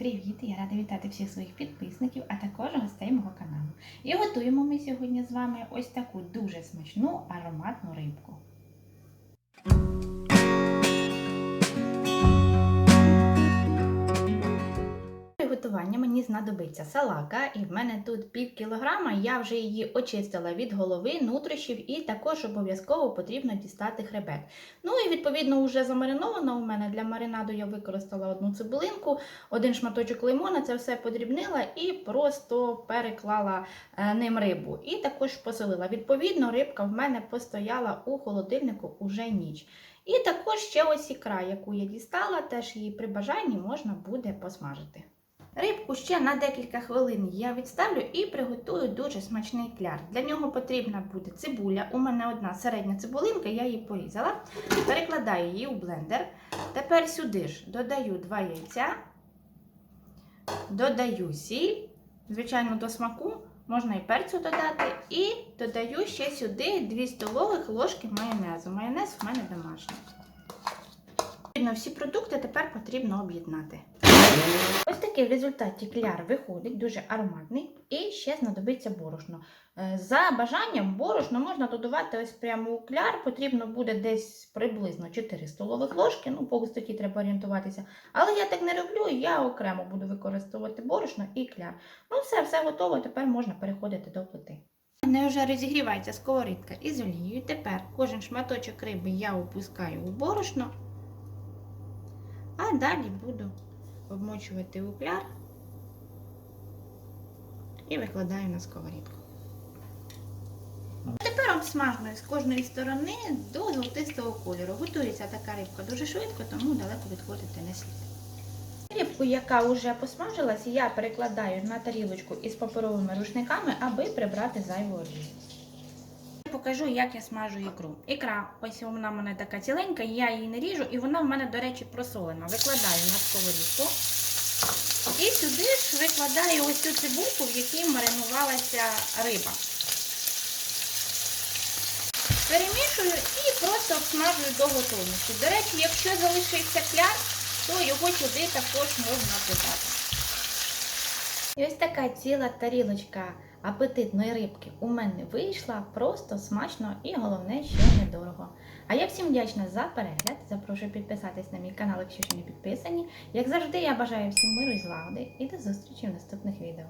привіт! Я рада вітати всіх своїх підписників, а також гостей мого каналу. І готуємо ми сьогодні з вами ось таку дуже смачну ароматну рибку. Мені знадобиться салака, і в мене тут пів кілограма. Я вже її очистила від голови, нутрощів, і також обов'язково потрібно дістати хребет. Ну і відповідно вже замаринована у мене для маринаду я використала одну цибулинку, один шматочок лимона, це все подрібнила і просто переклала е, ним рибу. І також посолила. Відповідно, рибка в мене постояла у холодильнику уже ніч. І також ще ось ікра, яку я дістала, теж її при бажанні можна буде посмажити. Рибку ще на декілька хвилин я відставлю і приготую дуже смачний кляр. Для нього потрібна буде цибуля. У мене одна середня цибулинка, я її порізала. Перекладаю її у блендер. Тепер сюди ж додаю 2 яйця, додаю сіль, звичайно, до смаку. Можна і перцю додати, і додаю ще сюди 2 столових ложки майонезу. Майонез в мене домашній. Всі продукти тепер потрібно об'єднати. Ось такий в результаті кляр виходить, дуже ароматний, і ще знадобиться борошно. Е, За бажанням борошно можна додавати ось прямо у кляр, потрібно буде десь приблизно 4 столових ложки, ну по густоті треба орієнтуватися. Але я так не роблю, я окремо буду використовувати борошно і кляр. Ну все, все готово, тепер можна переходити до плити. Мене вже розігрівається сковорідка із олією. Тепер кожен шматочок риби я опускаю у борошно, а далі буду обмочувати у кляр і викладаю на сковорідку. Тепер обсмажую з кожної сторони до золотистого кольору. Готується така рибка дуже швидко, тому далеко відходити не слід. Рибку, яка вже посмажилась, я перекладаю на тарілочку із паперовими рушниками, аби прибрати зайву олію. Покажу, як я смажу ікру. Ікра, ось вона в мене така ціленька, я її не ріжу, і вона в мене, до речі, просолена. Викладаю на сковорідку. І сюди ж викладаю ось цю цибулку, в якій маринувалася риба. Перемішую і просто обсмажую до готовності. До речі, якщо залишиться кляр, то його сюди також можна додати. І ось така ціла тарілочка апетитної рибки у мене вийшла просто смачно і головне, що недорого. А я всім вдячна за перегляд. Запрошую підписатись на мій канал, якщо ще не підписані. Як завжди, я бажаю всім миру і злагоди і до зустрічі в наступних відео.